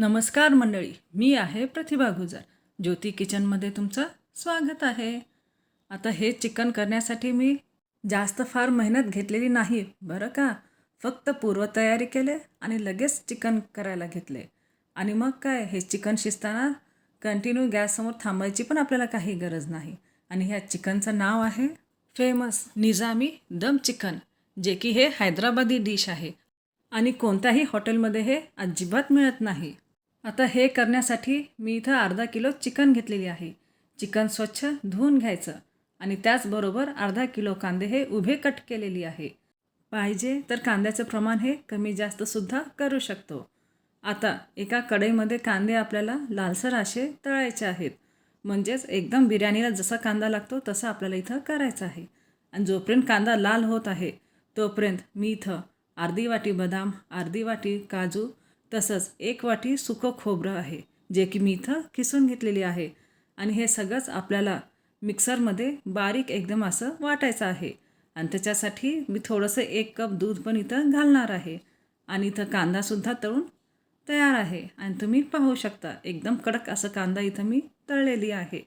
नमस्कार मंडळी मी आहे प्रतिभा गुजर. ज्योती किचनमध्ये तुमचं स्वागत आहे. आता हे चिकन करण्यासाठी मी जास्त फार मेहनत घेतलेली नाही बरं का? फक्त पूर्वतयारी केले आणि लगेच चिकन करायला घेतले. आणि मग काय हे चिकन शिजताना कंटिन्यू गॅससमोर थांबायची पण आपल्याला काही गरज नाही. आणि ह्या चिकनचं नाव आहे फेमस निजामी दम चिकन जे की हे हैदराबादी डिश आहे. आणि कोणत्याही हॉटेलमध्ये हे अजिबात मिळत नाही. आता हे करण्यासाठी मी इथं अर्धा किलो चिकन घेतलेली आहे. चिकन स्वच्छ धुवून घ्यायचं आणि त्याचबरोबर अर्धा किलो कांदे हे उभे कट केलेली आहे. पाहिजे तर कांद्याचं प्रमाण हे कमी जास्तसुद्धा करू शकतो. आता एका कढईमध्ये कांदे आपल्याला लालसर असे तळायचे आहेत. म्हणजेच एकदम बिर्याणीला जसा कांदा लागतो तसा आपल्याला इथं करायचा आहे. आणि जोपर्यंत कांदा लाल होत आहे तोपर्यंत मी इथं अर्धी वाटी बदाम अर्धी वाटी काजू तसंच एक वाटी सुकं खोबरं आहे जे की मी इथं किसून घेतलेली आहे. आणि हे सगळंच आपल्याला मिक्सरमध्ये बारीक एकदम असं वाटायचं आहे. आणि त्याच्यासाठी मी थोडंसं एक कप दूध पण इथं घालणार आहे. आणि इथं कांदासुद्धा तळून तयार आहे. आणि तुम्ही पाहू शकता एकदम कडक असं कांदा इथं मी तळलेली आहे.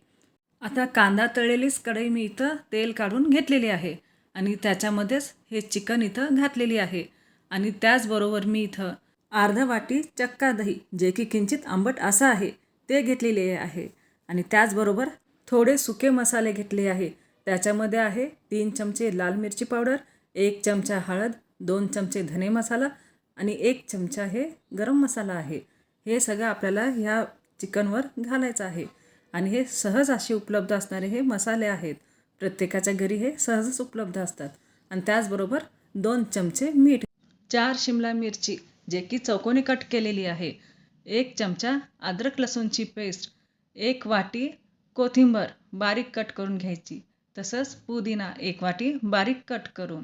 आता कांदा तळलेलीच कढई मी इथं तेल काढून घेतलेली आहे. आणि त्याच्यामध्येच हे चिकन इथं घातलेली आहे. आणि त्याचबरोबर मी इथं अर्धा वाटी चक्का दही जे की किंचित आंबट असं आहे ते घेतलेले आहे. आणि त्याचबरोबर थोडे सुके मसाले घेतले आहे. त्याच्यामध्ये आहे तीन चमचे लाल मिरची पावडर एक चमचा हळद दोन चमचे धने मसाला आणि एक चमचा हे गरम मसाला आहे. हे सगळं आपल्याला ह्या चिकनवर घालायचं आहे. आणि हे सहज असे उपलब्ध असणारे हे मसाले आहेत. प्रत्येकाच्या घरी हे सहजच उपलब्ध असतात. आणि त्याचबरोबर दोन चमचे मीठ चार शिमला मिरची जे की चौकोनी कट केलेली आहे. एक चमचा अद्रक लसूणची पेस्ट एक वाटी कोथिंबर बारीक कट करून घ्यायची तसंच पुदिना एक वाटी बारीक कट करून.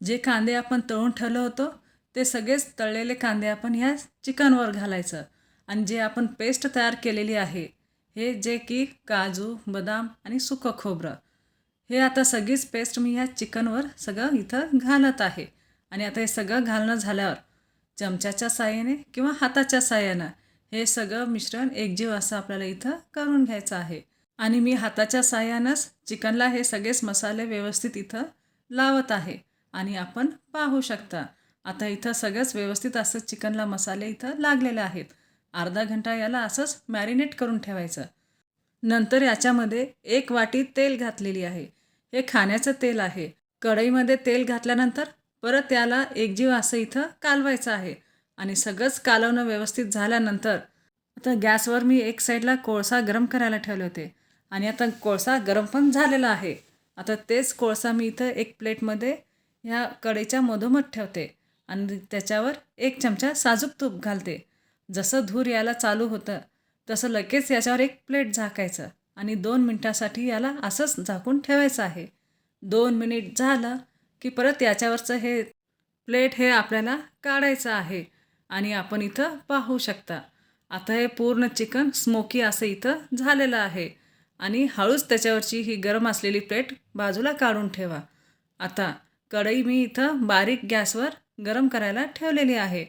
जे कांदे आपण तळून ठेवलं होतं ते सगळेच तळलेले कांदे आपण ह्या चिकनवर घालायचं. आणि जे आपण पेस्ट तयार केलेली आहे हे जे की काजू बदाम आणि सुकं खोबरं हे आता सगळीच पेस्ट मी ह्या चिकनवर सगळं इथं घालत आहे. आणि आता हे सगळं घालणं झाल्यावर चमच्याच्या साह्याने किंवा हाताच्या साह्यानं हे सगळं मिश्रण एकजीव असं आपल्याला इथं करून घ्यायचं आहे. आणि मी हाताच्या साह्यानंच चिकनला हे सगळेच मसाले व्यवस्थित इथं लावत आहे. आणि आपण पाहू शकता आता इथं सगळंच व्यवस्थित असं चिकनला मसाले इथं लागलेले आहेत. अर्धा घंटा याला असंच मॅरिनेट करून ठेवायचं. नंतर याच्यामध्ये एक वाटी तेल घातलेली आहे. हे खाण्याचं तेल आहे. कढईमध्ये तेल घातल्यानंतर परत त्याला एकजीव असं इथं कालवायचं आहे. आणि सगळंच कालवणं व्यवस्थित झाल्यानंतर आता गॅसवर मी एक साईडला कोळसा गरम करायला ठेवले होते. आणि आता कोळसा गरम पण झालेला आहे. आता तेच कोळसा मी इथं एक प्लेटमध्ये ह्या कढईच्या मधोमध ठेवते. आणि त्याच्यावर एक चमचा साजूक तूप घालते. जसं धूर यायला चालू होतं तसं लगेच याच्यावर एक प्लेट झाकायचं. आणि दोन मिनटासाठी याला असंच झाकून ठेवायचं आहे. दोन मिनिट झालं की परत याच्यावरचं हे प्लेट हे आपल्याला काढायचं आहे आणि आपण इथं पाहू शकता. आता हे पूर्ण चिकन स्मोकी असं इथं झालेलं आहे. आणि हळूच त्याच्यावरची ही गरम असलेली प्लेट बाजूला काढून ठेवा. आता कढई मी इथं बारीक गॅसवर गरम करायला ठेवलेली आहे.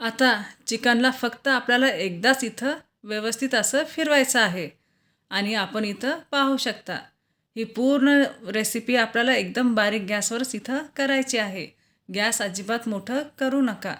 आता चिकनला फक्त आपल्याला एकदाच इथं व्यवस्थित असं फिरवायचं आहे. आणि आपण इथं पाहू शकता ही पूर्ण रेसिपी आपल्याला एकदम बारीक गॅसवरच इथं करायची आहे. गॅस अजिबात मोठं करू नका.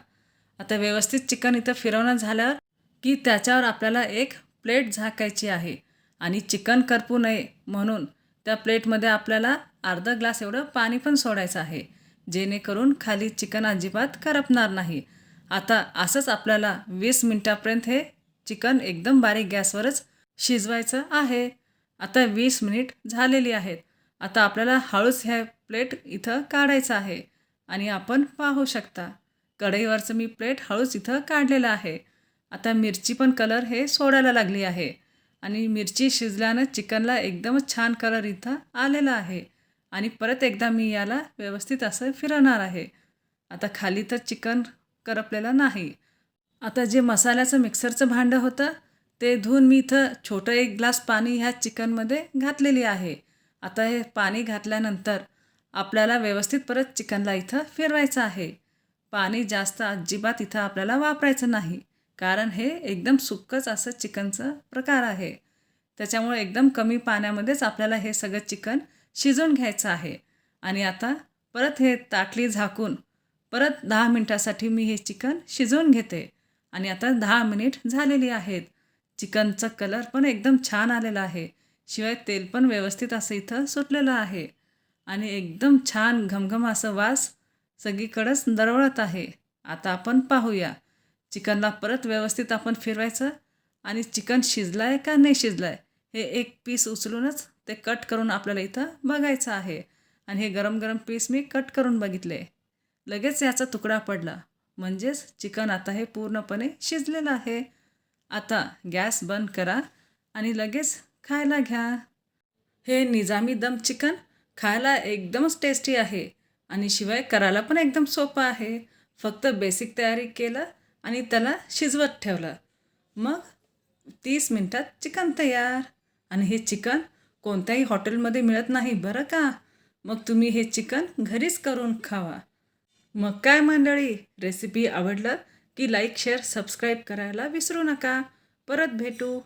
आता व्यवस्थित चिकन इथं फिरवणं झाल्यावर की त्याच्यावर आपल्याला एक प्लेट झाकायची आहे आणि चिकन करपू नये म्हणून त्या प्लेटमध्ये आपल्याला अर्धा ग्लास एवढं पाणी पण सोडायचं आहे. जेणेकरून खाली चिकन अजिबात करपणार नाही. आता असंच आपल्याला वीस मिनटापर्यंत हे चिकन एकदम बारीक गॅसवरच शिजवायचं आहे. आता वीस मिनिट झालेली आहेत. आता आपल्याला हळूच ह्या प्लेट इथं काढायचं आहे. आणि आपण पाहू शकता कढईवरचं मी प्लेट हळूच इथं काढलेलं आहे. आता मिरची पण कलर हे सोडायला लागली आहे. आणि मिरची शिजल्यानं चिकनला एकदमच छान कलर इथं आलेला आहे. आणि परत एकदा मी याला व्यवस्थित असं फिरवणार आहे. आता खाली तर चिकन करपलेलं नाही. आता जे मसाल्याचं मिक्सरचं भांडं होतं ते धुवून मी इथं छोटं एक ग्लास पाणी ह्या चिकनमध्ये घातलेली आहे. आता हे पाणी घातल्यानंतर आपल्याला व्यवस्थित परत चिकनला इथं फिरवायचं आहे. पाणी जास्त अजिबात इथं आपल्याला वापरायचं नाही कारण हे एकदम सुक्कच असं चिकनचं प्रकार आहे. त्याच्यामुळे एकदम कमी पाण्यामध्येच आपल्याला हे सगळं चिकन शिजवून घ्यायचं आहे. आणि आता परत हे ताटली झाकून परत दहा मिनटासाठी मी हे चिकन शिजवून घेते. आणि आता दहा मिनिट झालेली आहेत. चिकनचा कलर पण एकदम छान आलेला आहे. शिवाय तेल पण व्यवस्थित असं इथं सुटलेलं आहे. आणि एकदम छान घमघम असं वास सगळीकडंच दरवळत आहे. आता आपण पाहूया. चिकनला परत व्यवस्थित आपण फिरवायचं. आणि चिकन शिजलं आहे का नाही शिजलं आहे हे एक पीस उचलूनच ते कट करून आपल्याला इथं बघायचं आहे. आणि हे गरम गरम पीस मी कट करून बघितले. लगेच याचा तुकडा पडला. म्हणजेच चिकन आता हे पूर्णपणे शिजलेलं आहे. आता गॅस बंद करा आणि लगेच खायला घ्या. हे निजामी दम चिकन खायला एकदमच टेस्टी आहे आणि शिवाय करायला पण एकदम सोपं आहे. फक्त बेसिक तयारी केलं आणि त्याला शिजवत ठेवलं. मग तीस मिनटात चिकन तयार. आणि हे चिकन कोणत्याही हॉटेलमध्ये मिळत नाही बरं का? मग तुम्ही हे चिकन घरीच करून खावा. मग काय मंडळी रेसिपी आवडलं की लाईक शेअर सबस्क्राईब करायला विसरू नका. परत भेटू.